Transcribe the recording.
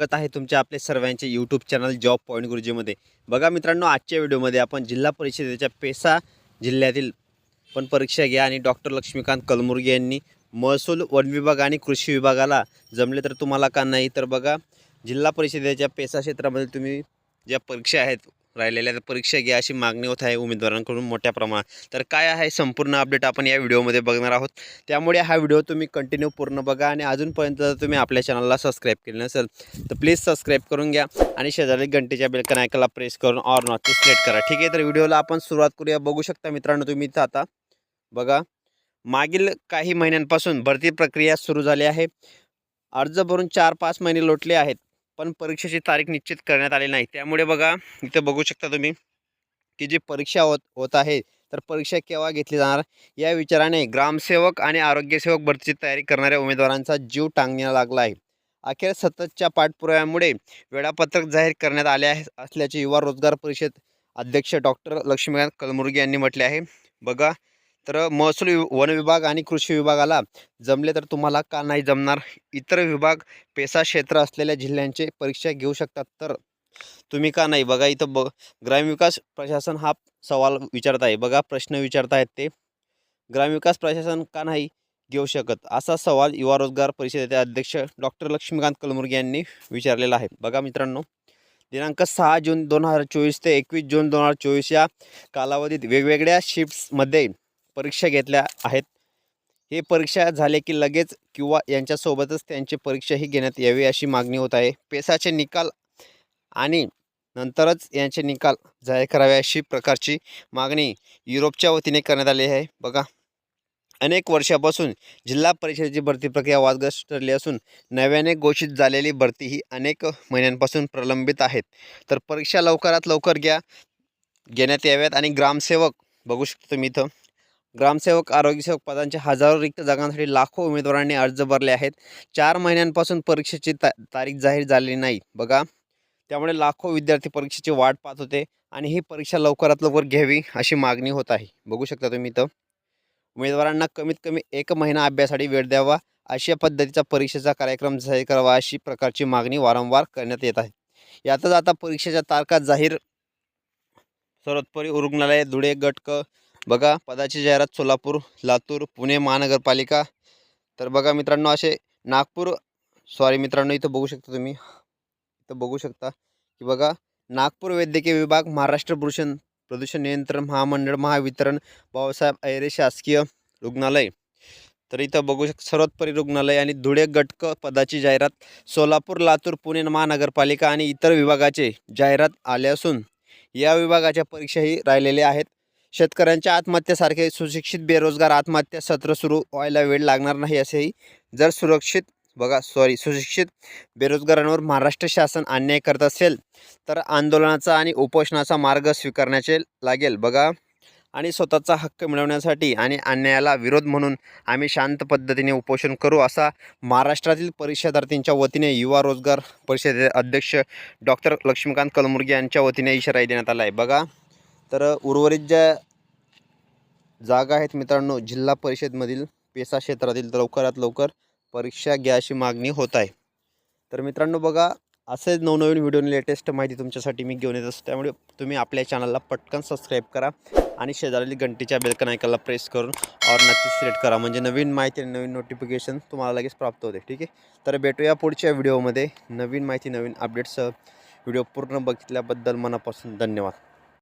स्वागत आहे तुमच्या आपले सर्वांचे यूट्यूब चॅनल जॉब पॉईंट गुरुजीमध्ये. बघा मित्रांनो आजच्या व्हिडिओमध्ये आपण जिल्हा परिषदेच्या पेसा जिल्ह्यातील पण परीक्षा घ्या आणि डॉक्टर लक्ष्मीकांत कलमुर्गे यांनी महसूल वन विभाग आणि कृषी विभागाला जमले तर तुम्हाला का नाही? तर बघा जिल्हा परिषदेच्या पेसा क्षेत्रामध्ये तुम्ही ज्या परीक्षा आहेत राहिलेल्या तर परीक्षा घ्या अशी मागणी होत आहे उमेदवारांकडून मोठ्या प्रमाणात. तर काय आहे संपूर्ण अपडेट आपण या व्हिडिओमध्ये बघणार आहोत. त्यामुळे हा व्हिडिओ तुम्ही कंटिन्यू पूर्ण बघा आणि अजूनपर्यंत जर तुम्ही आपल्या चॅनलला सबस्क्राईब केलं नसेल तर प्लीज सबस्क्राईब करून घ्या आणि शेजारी घंटेच्या बेलकन ऐकायला प्रेस करून ऑर नॉटची सिलेक्ट करा. ठीक आहे तर व्हिडिओला आपण सुरुवात करूया. बघू शकता मित्रांनो तुम्ही इथं आता. बघा मागील काही महिन्यांपासून भरती प्रक्रिया सुरू झाली आहे. अर्ज भरून चार पाच महिने लोटले आहेत. पण परीक्षेची तारीख निश्चित करण्यात आली नाही. त्यामुळे बघा इथं बघू शकता तुम्ही की जी परीक्षा होत होत आहे तर परीक्षा केव्हा घेतली जाणार? या विचाराने ग्रामसेवक आणि आरोग्यसेवक भरतीची तयारी करणाऱ्या उमेदवारांचा जीव टांगण्याला लागला आहे. अखेर सततच्या पाठपुराव्यामुळे वेळापत्रक जाहीर करण्यात आले आहे असल्याचे युवा रोजगार परिषद अध्यक्ष डॉक्टर लक्ष्मीकांत कलमुर्गी यांनी म्हटले आहे. बघा तर महसूल वि- वन विभाग आणि कृषी विभागाला जमले तर तुम्हाला का नाही जमणार? इतर विभाग पेसा क्षेत्र असलेल्या जिल्ह्यांचे परीक्षा घेऊ शकतात तर तुम्ही का नाही? बघा इथं बघ ग्रामविकास प्रशासन हा सवाल विचारत आहे. बघा प्रश्न विचारत आहेत ते. ग्रामविकास प्रशासन का नाही घेऊ शकत? असा सवाल युवा रोजगार परिषदेचे अध्यक्ष डॉक्टर लक्ष्मीकांत कलमुर्गे यांनी विचारलेला आहे. बघा मित्रांनो दिनांक सहा जून दोन हजार चोवीस ते एकवीस जून दोन हजार चोवीस या कालावधीत वेगवेगळ्या शिफ्ट्समध्ये परीक्षा घेतल्या आहेत. हे परीक्षा झाले की लगेच किंवा यांच्यासोबतच त्यांची परीक्षाही घेण्यात यावी अशी मागणी होत आहे. पेसाचे निकाल आणि नंतरच यांचे निकाल जाहीर करावे अशी प्रकारची मागणी युरोपच्या वतीने करण्यात आली आहे. बघा अनेक वर्षापासून जिल्हा परिषदेची भरती प्रक्रिया वादग्रस्त ठरली असून नव्याने घोषित झालेली भरती ही अनेक महिन्यांपासून प्रलंबित आहेत. तर परीक्षा लवकरात लवकर घ्या घेण्यात याव्यात आणि ग्रामसेवक बघू शकतो तुम्ही इथं ग्रामसेवक आरोग्यसेवक पदांच्या हजारो रिक्त जागांसाठी लाखो उमेदवारांनी अर्ज भरले आहेत. चार महिन्यांपासून परीक्षेची ता तारीख जाहीर झालेली नाही. बघा. त्यामुळे लाखो विद्यार्थी परीक्षेची वाट पाहत होते आणि ही परीक्षा लवकरात लवकर घ्यावी अशी मागणी होत आहे. बघू शकता तुम्ही इथं. उमेदवारांना कमीत कमी एक महिना अभ्यासासाठी वेळ द्यावा. अशा पद्धतीचा परीक्षेचा कार्यक्रम जाहीर करावा अशी प्रकारची मागणी वारंवार करण्यात येत आहे. यातच आता परीक्षेच्या तारखा जाहीर. सर्वोत्परी रुग्णालय धुळे गटक बघा पदाची जाहिरात सोलापूर लातूर पुणे महानगरपालिका. तर बघा मित्रांनो असे नागपूर सॉरी मित्रांनो इथं बघू शकता तुम्ही. इथं बघू शकता की बघा नागपूर वैद्यकीय विभाग महाराष्ट्र प्रदूषण प्रदूषण नियंत्रण महामंडळ महावितरण बाबासाहेब ऐरे शासकीय रुग्णालय. तर इथं बघू शक सर्वोत्परी रुग्णालय आणि धुळे गटक पदाची जाहिरात सोलापूर लातूर पुणे महानगरपालिका आणि इतर विभागाचे जाहिरात आले असून या विभागाच्या परीक्षाही राहिलेल्या आहेत. शेतकऱ्यांच्या आत्महत्येसारखे सुशिक्षित बेरोजगार आत्महत्या सत्र सुरू व्हायला वेळ लागणार नाही असेही जर सुरक्षित बघा सॉरी सुशिक्षित बेरोजगारांवर महाराष्ट्र शासन अन्याय करत असेल तर आंदोलनाचा आणि उपोषणाचा मार्ग स्वीकारण्याचे लागेल बघा. आणि स्वतःचा हक्क मिळवण्यासाठी आणि अन्यायाला विरोध म्हणून आम्ही शांत पद्धतीने उपोषण करू असा महाराष्ट्रातील परीक्षार्थींच्या वतीने युवा रोजगार परिषदेचे अध्यक्ष डॉक्टर लक्ष्मीकांत कलमुर्गे यांच्या वतीने इशाराही देण्यात आला आहे बघा. तर उर्वरित ज्या जागा आहेत मित्रांनो जिल्हा परिषदमधील पेसा क्षेत्रातील लवकरात लवकर परीक्षा घ्या अशी मागणी होत आहे. तर मित्रांनो बघा असेच नवनवीन व्हिडिओ लेटेस्ट माहिती तुमच्यासाठी मी घेऊन येत असतो. त्यामुळे तुम्ही आपल्या चॅनलला पटकन सबस्क्राईब करा आणि शेजारील घंटीच्या बेलकन ऐकायला प्रेस करून और नक्की सिलेक्ट करा. म्हणजे नवीन माहिती आणि नवीन नोटिफिकेशन तुम्हाला लगेच प्राप्त होते. ठीक आहे? तर भेटूया पुढच्या व्हिडिओमध्ये. नवीन माहिती नवीन अपडेट्ससह व्हिडिओ पूर्ण बघितल्याबद्दल मनापासून धन्यवाद.